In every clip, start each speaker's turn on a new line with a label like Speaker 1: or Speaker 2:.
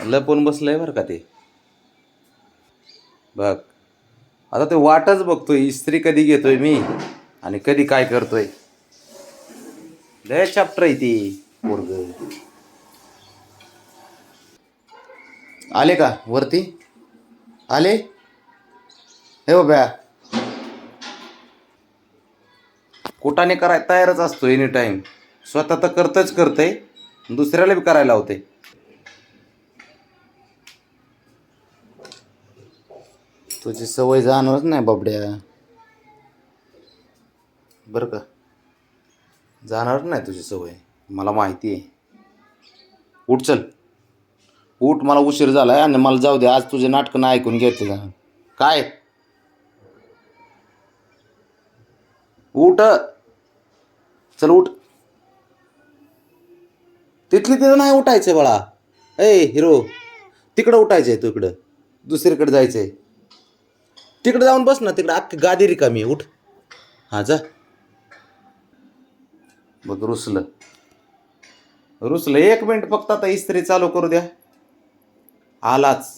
Speaker 1: लपून बसलंय बरं का ते. बघ. आता ते वाटच बघतोय इस्त्री कधी घेतोय मी आणि कधी काय करतोय. लय चॅप्टर आहे ती पोरग. आले का वरती? आले? हे बाब्या. कुठाने कराय तयारच असतो एनी टाईम स्वतः तर करतच करतंय दुसऱ्याला बी करायला लावते तुझी सवय जाणवत नाही बाबड्या. बरं का? जाणार नाही तुझी सवय. मला माहिती आहे. उठ चल. उठ मला उशीर झालाय आणि मला जाऊ दे. आज तुझे नाटकं नाही ऐकून घेतले काय? उठ. चल उठ. तिथली तिथं नाही उठायचं बाळा. ए हिरो. तिकडं उठायचंय तू इकडं. दुसरीकडे जायचंय. तिकडे जाऊन बस ना तिकडे अख्खी गादी रिकामी आहे. उठ. हा जा. बघ रुसलं. रुसलं. एक मिनिट फक्त आता इस्त्री चालू करू द्या. आलाच.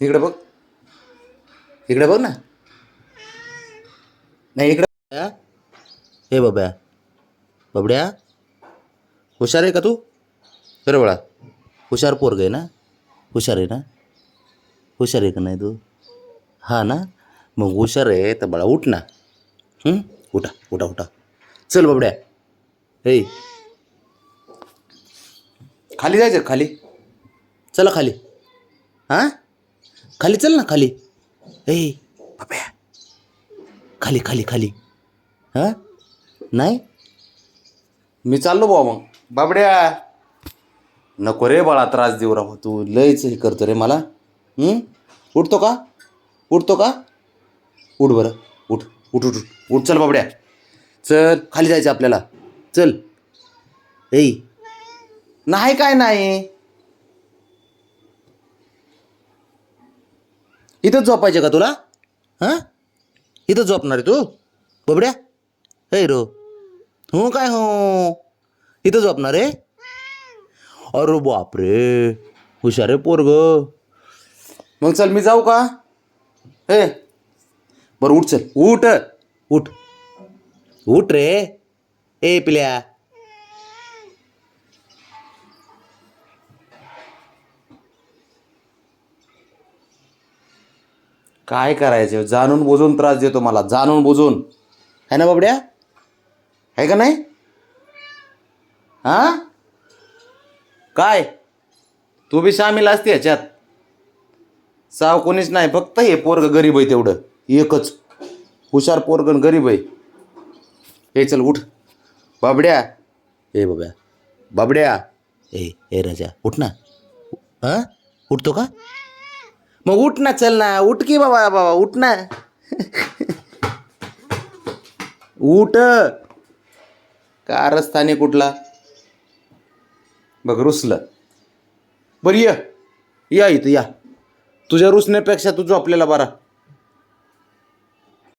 Speaker 1: इकडे बघ. इकडे बघ ना. नाही इकडे. हे बाब्या बाबड्या. हुशार आहे का तू? बरं बाळा हुशार पोरग आहे ना? हुशार आहे ना? हुशार आहे का नाही तू? हा ना? मग हुशार आहे तर बाळा उठ ना. उठा उठा उठा. चल बाबड्या. हे खाली जायचं खाली. चला खाली. हां? खाली चल ना खाली. ए बाब्या खाली खाली खाली. हां? नाही? मी चाललो बुवा मग. बाबड्या. नको रे बाळा त्रास देऊ राव तू. लयच हे करतो रे मला. उठतो का? उठतो का? उठ बरं. उठ उठ उठ उठ. उठ चल बाबड्या. चल खाली जायचं आपल्याला. चल. ए नाही काय नाही. इथंच झोपायचे का तुला? हां? इथंच झोपणार आहे तू? बाबड्या. हे रो. हो काय हो? इथं झोपणार आहे? अरे बापरे. हुशार आहे पोरग. मग चल मी जाऊ का? हे बरं उठ चल. उठ. उठ. उठ रे. ए पिल्या. काय करायचं? जाणून बुजून त्रास देतो मला. जाणून बुजून. है ना बाबड्या? आहे का नाही? हां? काय? तू बी सामील असते ह्याच्यात. साव कोणीच नाही फक्त हे पोरग गरीब आहे तेवढं. एकच. हुशार पोरगण गरीब आहे. हे चल उठ. बाबड्या. हे बाब्या बाबड्या. ए हे राजा. उठ ना. हां? उठतो का? मग उठ ना चल ना. उठ की बाबा बाबा. उठ ना. उठ. कारस्थानी कुठला? बघ रुसलं. बरं या. या इथं या. तुझ्या रुसण्यापेक्षा तू झोपलेला बरा.